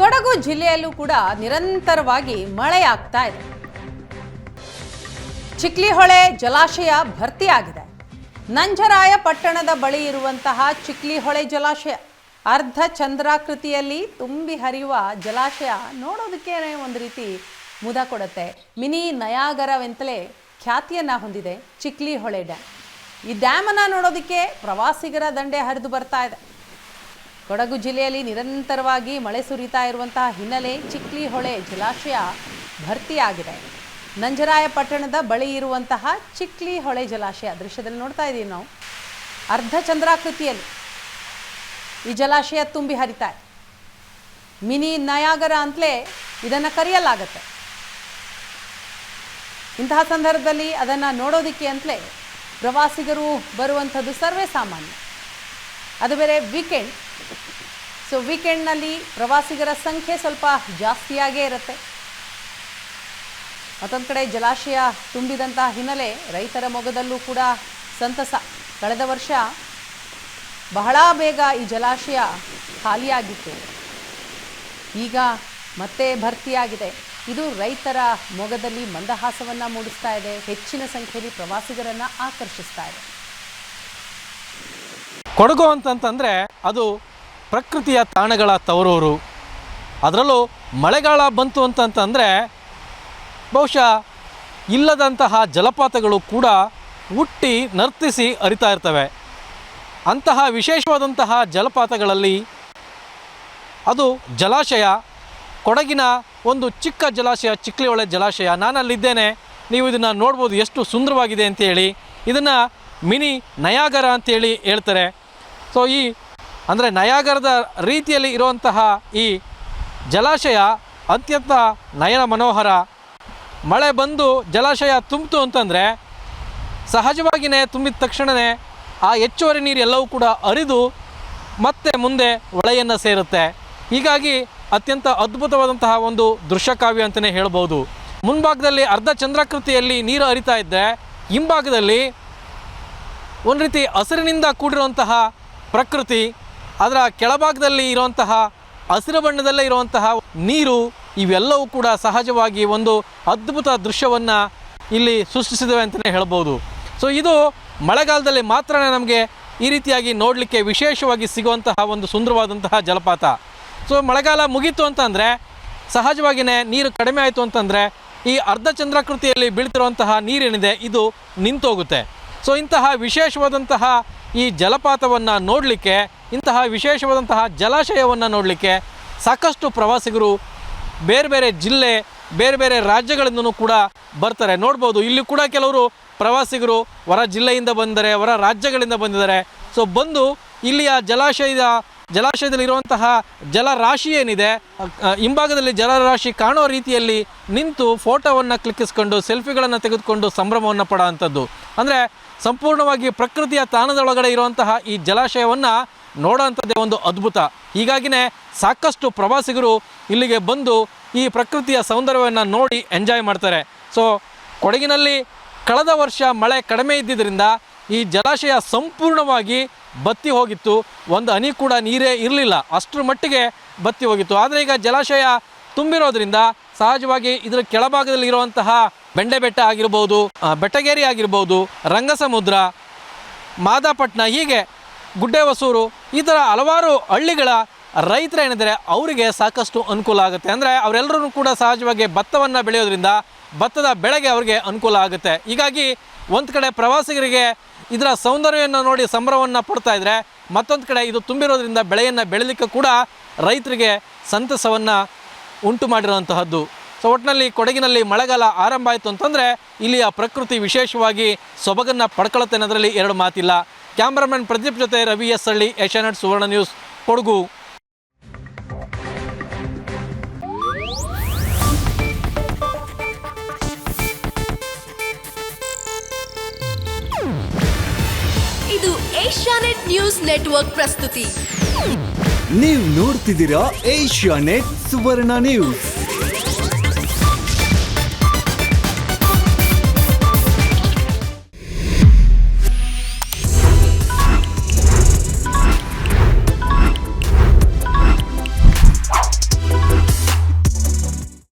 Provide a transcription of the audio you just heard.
ಕೊಡಗು ಜಿಲ್ಲೆಯಲ್ಲೂ ಕೂಡ ನಿರಂತರವಾಗಿ ಮಳೆಯಾಗ್ತಾ ಇದೆ. ಚಿಕ್ಲಿಹೊಳೆ ಜಲಾಶಯ ಭರ್ತಿಯಾಗಿದೆ. ನಂಜರಾಯ ಪಟ್ಟಣದ ಬಳಿ ಇರುವಂತಹ ಚಿಕ್ಲಿಹೊಳೆ ಜಲಾಶಯ, ಅರ್ಧ ಚಂದ್ರಾಕೃತಿಯಲ್ಲಿ ತುಂಬಿ ಹರಿಯುವ ಜಲಾಶಯ ನೋಡೋದಕ್ಕೆ ಒಂದು ರೀತಿ ಮುದ ಕೊಡುತ್ತೆ. ಮಿನಿ ನಯಾಗರವೆಂತಲೇ ಖ್ಯಾತಿಯನ್ನು ಹೊಂದಿದೆ ಚಿಕ್ಲಿಹೊಳೆ ಡ್ಯಾಮ್ ಈ ಡ್ಯಾಮನ್ನು ನೋಡೋದಕ್ಕೆ ಪ್ರವಾಸಿಗರ ದಂಡೆ ಹರಿದು ಬರ್ತಾ ಇದೆ. ಕೊಡಗು ಜಿಲ್ಲೆಯಲ್ಲಿ ನಿರಂತರವಾಗಿ ಮಳೆ ಸುರಿತಾ ಇರುವಂತಹ ಹಿನ್ನೆಲೆ ಚಿಕ್ಲಿಹೊಳೆ ಜಲಾಶಯ ಭರ್ತಿಯಾಗಿದೆ. ನಂಜರಾಯ ಪಟ್ಟಣದ ಬಳಿ ಇರುವಂತಹ ಚಿಕ್ಲಿಹೊಳೆ ಜಲಾಶಯ ದೃಶ್ಯದಲ್ಲಿ ನೋಡ್ತಾ ಇದ್ದೀವಿ ನಾವು. ಅರ್ಧ ಚಂದ್ರಾಕೃತಿಯಲ್ಲಿ ಈ ಜಲಾಶಯ ತುಂಬಿ ಹರಿತಾ ಮಿನಿ ನಯಾಗರ ಅಂತಲೇ ಇದನ್ನು ಕರೆಯಲಾಗತ್ತೆ. ಇಂತಹ ಸಂದರ್ಭದಲ್ಲಿ ಅದನ್ನು ನೋಡೋದಕ್ಕೆ ಅಂತಲೇ ಪ್ರವಾಸಿಗರು ಬರುವಂಥದ್ದು ಸರ್ವೇ ಸಾಮಾನ್ಯ. ಅದು ಬೇರೆ ವೀಕೆಂಡ್ ಸೊ ವೀಕೆಂಡ್ನಲ್ಲಿ ಪ್ರವಾಸಿಗರ ಸಂಖ್ಯೆ ಸ್ವಲ್ಪ ಜಾಸ್ತಿಯಾಗೇ ಇರುತ್ತೆ. ಮತ್ತೊಂದು ಕಡೆ ಜಲಾಶಯ ತುಂಬಿದಂತಹ ಹಿನ್ನೆಲೆ ರೈತರ ಮೊಗದಲ್ಲೂ ಕೂಡ ಸಂತಸ. ಕಳೆದ ವರ್ಷ ಬಹಳ ಬೇಗ ಈ ಜಲಾಶಯ ಖಾಲಿಯಾಗಿತ್ತು. ಈಗ ಮತ್ತೆ ಭರ್ತಿಯಾಗಿದೆ. ಇದು ರೈತರ ಮೊಗದಲ್ಲಿ ಮಂದಹಾಸವನ್ನು ಮೂಡಿಸ್ತಾ ಇದೆ. ಹೆಚ್ಚಿನ ಸಂಖ್ಯೆಯಲ್ಲಿ ಪ್ರವಾಸಿಗರನ್ನು ಆಕರ್ಷಿಸ್ತಾ ಇದೆ. ಕೊಡಗು ಅಂತಂತಂದರೆ ಅದು ಪ್ರಕೃತಿಯ ತಾಣಗಳ ತವರೂರು. ಅದರಲ್ಲೂ ಮಳೆಗಾಲ ಬಂತು ಅಂತಂತಂದರೆ ಬಹುಶಃ ಇಲ್ಲದಂತಹ ಜಲಪಾತಗಳು ಕೂಡ ಹುಟ್ಟಿ ನರ್ತಿಸಿ ಅರಿತಾ ಇರ್ತವೆ. ಅಂತಹ ವಿಶೇಷವಾದಂತಹ ಜಲಪಾತಗಳಲ್ಲಿ ಅದು ಜಲಾಶಯ. ಕೊಡಗಿನ ಒಂದು ಚಿಕ್ಕ ಜಲಾಶಯ ಚಿಕ್ಲಿಹೊಳೆ ಜಲಾಶಯ. ನಾನಲ್ಲಿದ್ದೇನೆ. ನೀವು ಇದನ್ನು ನೋಡ್ಬೋದು ಎಷ್ಟು ಸುಂದರವಾಗಿದೆ ಅಂತೇಳಿ. ಇದನ್ನು ಮಿನಿ ನಯಾಗರ ಅಂತೇಳಿ ಹೇಳ್ತಾರೆ. ಸೊ ಈ ಅಂದರೆ ನಯಾಗರದ ರೀತಿಯಲ್ಲಿ ಇರುವಂತಹ ಈ ಜಲಾಶಯ ಅತ್ಯಂತ ನಯನ ಮನೋಹರ. ಮಳೆ ಬಂದು ಜಲಾಶಯ ತುಂಬಿತು ಅಂತಂದರೆ ಸಹಜವಾಗಿಯೇ ತುಂಬಿದ ತಕ್ಷಣವೇ ಆ ಹೆಚ್ಚುವರಿ ನೀರು ಎಲ್ಲವೂ ಕೂಡ ಅರಿದು ಮತ್ತೆ ಮುಂದೆ ಹೊಳೆಯನ್ನು ಸೇರುತ್ತೆ. ಹೀಗಾಗಿ ಅತ್ಯಂತ ಅದ್ಭುತವಾದಂತಹ ಒಂದು ದೃಶ್ಯಕಾವ್ಯ ಅಂತಲೇ ಹೇಳ್ಬೋದು. ಮುಂಭಾಗದಲ್ಲಿ ಅರ್ಧ ಚಂದ್ರಾಕೃತಿಯಲ್ಲಿ ನೀರು ಹರಿತಾ ಇದ್ದರೆ ಹಿಂಭಾಗದಲ್ಲಿ ಒಂದು ರೀತಿ ಹಸಿರಿನಿಂದ ಕೂಡಿರುವಂತಹ ಪ್ರಕೃತಿ ಅದರ ಕೆಳಭಾಗದಲ್ಲಿ ಇರುವಂತಹ ಹಸಿರು ಬಣ್ಣದಲ್ಲೇ ಇರುವಂತಹ ನೀರು ಇವೆಲ್ಲವೂ ಕೂಡ ಸಹಜವಾಗಿ ಒಂದು ಅದ್ಭುತ ದೃಶ್ಯವನ್ನು ಇಲ್ಲಿ ಸೃಷ್ಟಿಸಿದವೆ ಅಂತಲೇ ಹೇಳ್ಬೋದು. ಸೊ ಇದು ಮಳೆಗಾಲದಲ್ಲಿ ಮಾತ್ರ ನಮಗೆ ಈ ರೀತಿಯಾಗಿ ನೋಡಲಿಕ್ಕೆ ವಿಶೇಷವಾಗಿ ಸಿಗುವಂತಹ ಒಂದು ಸುಂದರವಾದಂತಹ ಜಲಪಾತ. ಸೊ ಮಳೆಗಾಲ ಮುಗೀತು ಅಂತಂದರೆ ಸಹಜವಾಗಿಯೇ ನೀರು ಕಡಿಮೆ ಆಯಿತು ಅಂತಂದರೆ, ಈ ಅರ್ಧ ಚಂದ್ರಾಕೃತಿಯಲ್ಲಿ ಬೀಳ್ತಿರುವಂತಹ ನೀರೇನಿದೆ, ಇದು ನಿಂತೋಗುತ್ತೆ. ಸೊ ಇಂತಹ ವಿಶೇಷವಾದಂತಹ ಈ ಜಲಪಾತವನ್ನು ನೋಡಲಿಕ್ಕೆ ಇಂತಹ ವಿಶೇಷವಾದಂತಹ ಜಲಾಶಯವನ್ನು ನೋಡಲಿಕ್ಕೆ ಸಾಕಷ್ಟು ಪ್ರವಾಸಿಗರು ಬೇರೆ ಬೇರೆ ಜಿಲ್ಲೆ, ಬೇರೆ ಬೇರೆ ರಾಜ್ಯಗಳಿಂದನೂ ಕೂಡ ಬರ್ತಾರೆ. ನೋಡ್ಬೋದು, ಇಲ್ಲಿ ಕೂಡ ಕೆಲವರು ಪ್ರವಾಸಿಗರು ಹೊರ ಜಿಲ್ಲೆಯಿಂದ ಬಂದರೆ ಹೊರ ರಾಜ್ಯಗಳಿಂದ ಬಂದಿದ್ದಾರೆ. ಸೊ ಬಂದು ಇಲ್ಲಿಯ ಜಲಾಶಯದ, ಜಲಾಶಯದಲ್ಲಿರುವಂತಹ ಜಲರಾಶಿ ಏನಿದೆ ಹಿಂಭಾಗದಲ್ಲಿ ಜಲರಾಶಿ ಕಾಣೋ ರೀತಿಯಲ್ಲಿ ನಿಂತು ಫೋಟೋವನ್ನು ಕ್ಲಿಕ್ಕಿಸ್ಕೊಂಡು, ಸೆಲ್ಫಿಗಳನ್ನು ತೆಗೆದುಕೊಂಡು ಸಂಭ್ರಮವನ್ನು ಪಡೋ ಅಂಥದ್ದು ಅಂದರೆ, ಸಂಪೂರ್ಣವಾಗಿ ಪ್ರಕೃತಿಯ ತಾಣದೊಳಗಡೆ ಇರುವಂತಹ ಈ ಜಲಾಶಯವನ್ನು ನೋಡೋಂಥದ್ದೇ ಒಂದು ಅದ್ಭುತ. ಹೀಗಾಗಿನೇ ಸಾಕಷ್ಟು ಪ್ರವಾಸಿಗರು ಇಲ್ಲಿಗೆ ಬಂದು ಈ ಪ್ರಕೃತಿಯ ಸೌಂದರ್ಯವನ್ನು ನೋಡಿ ಎಂಜಾಯ್ ಮಾಡ್ತಾರೆ. ಸೊ ಕೊಡಗಿನಲ್ಲಿ ಕಳೆದ ವರ್ಷ ಮಳೆ ಕಡಿಮೆ ಇದ್ದಿದ್ದರಿಂದ ಈ ಜಲಾಶಯ ಸಂಪೂರ್ಣವಾಗಿ ಬತ್ತಿ ಹೋಗಿತ್ತು. ಒಂದು ಹನಿ ಕೂಡ ನೀರೇ ಇರಲಿಲ್ಲ. ಅಷ್ಟರ ಮಟ್ಟಿಗೆ ಬತ್ತಿ ಹೋಗಿತ್ತು. ಆದರೆ ಈಗ ಜಲಾಶಯ ತುಂಬಿರೋದ್ರಿಂದ ಸಹಜವಾಗಿ ಇದರ ಕೆಳಭಾಗದಲ್ಲಿ ಇರುವಂತಹ ಬೆಂಡೆ ಬೆಟ್ಟ ಆಗಿರ್ಬೋದು ಬೆಟ್ಟಗೇರಿ ಆಗಿರ್ಬೋದು, ರಂಗಸಮುದ್ರ ಮಾದಾಪಟ್ಟಣ ಹೀಗೆ ಗುಡ್ಡೆ ಹೊಸೂರು ಈ ಥರ ಹಲವಾರು ಹಳ್ಳಿಗಳ ರೈತರು ಏನಿದ್ದಾರೆ, ಅವರಿಗೆ ಸಾಕಷ್ಟು ಅನುಕೂಲ ಆಗುತ್ತೆ. ಅಂದರೆ ಅವರೆಲ್ಲರೂ ಕೂಡ ಸಹಜವಾಗಿ ಭತ್ತವನ್ನು ಬೆಳೆಯೋದ್ರಿಂದ ಭತ್ತದ ಬೆಳೆಗೆ ಅವರಿಗೆ ಅನುಕೂಲ ಆಗುತ್ತೆ. ಹೀಗಾಗಿ ಒಂದು ಕಡೆ ಪ್ರವಾಸಿಗರಿಗೆ ಇದರ ಸೌಂದರ್ಯವನ್ನು ನೋಡಿ ಸಂಭ್ರಮವನ್ನು ಪಡ್ತಾ ಇದ್ದರೆ ಮತ್ತೊಂದು ಕಡೆ ಇದು ತುಂಬಿರೋದ್ರಿಂದ ಬೆಳೆಯನ್ನು ಬೆಳೀಲಿಕ್ಕೆ ಕೂಡ ರೈತರಿಗೆ ಸಂತಸವನ್ನು ಉಂಟು ಮಾಡಿರುವಂತಹದ್ದು. ಸೊ ಒಟ್ಟಿನಲ್ಲಿ ಕೊಡಗಿನಲ್ಲಿ ಮಳೆಗಾಲ ಆರಂಭ ಆಯಿತು ಅಂತಂದರೆ, ಇಲ್ಲಿಯ ಪ್ರಕೃತಿ ವಿಶೇಷವಾಗಿ ಸೊಬಗನ್ನು ಪಡ್ಕೊಳ್ಳುತ್ತೆ ಅನ್ನೋದರಲ್ಲಿ ಎರಡು ಮಾತಿಲ್ಲ. ಕ್ಯಾಮ್ರಾಮನ್ ಪ್ರದೀಪ್ ಜೊತೆ Ravi S Halli Asianet Suvarna news Kodagu. ಇದು ಏಷ್ಯಾನೆಟ್ ನ್ಯೂಸ್ ನೆಟ್ವರ್ಕ್ ಪ್ರಸ್ತುತಿ. ನೀವು ನೋಡ್ತಿದ್ದೀರಾ ಏಷ್ಯಾ ನೆಟ್ ಸುವರ್ಣ ನ್ಯೂಸ್.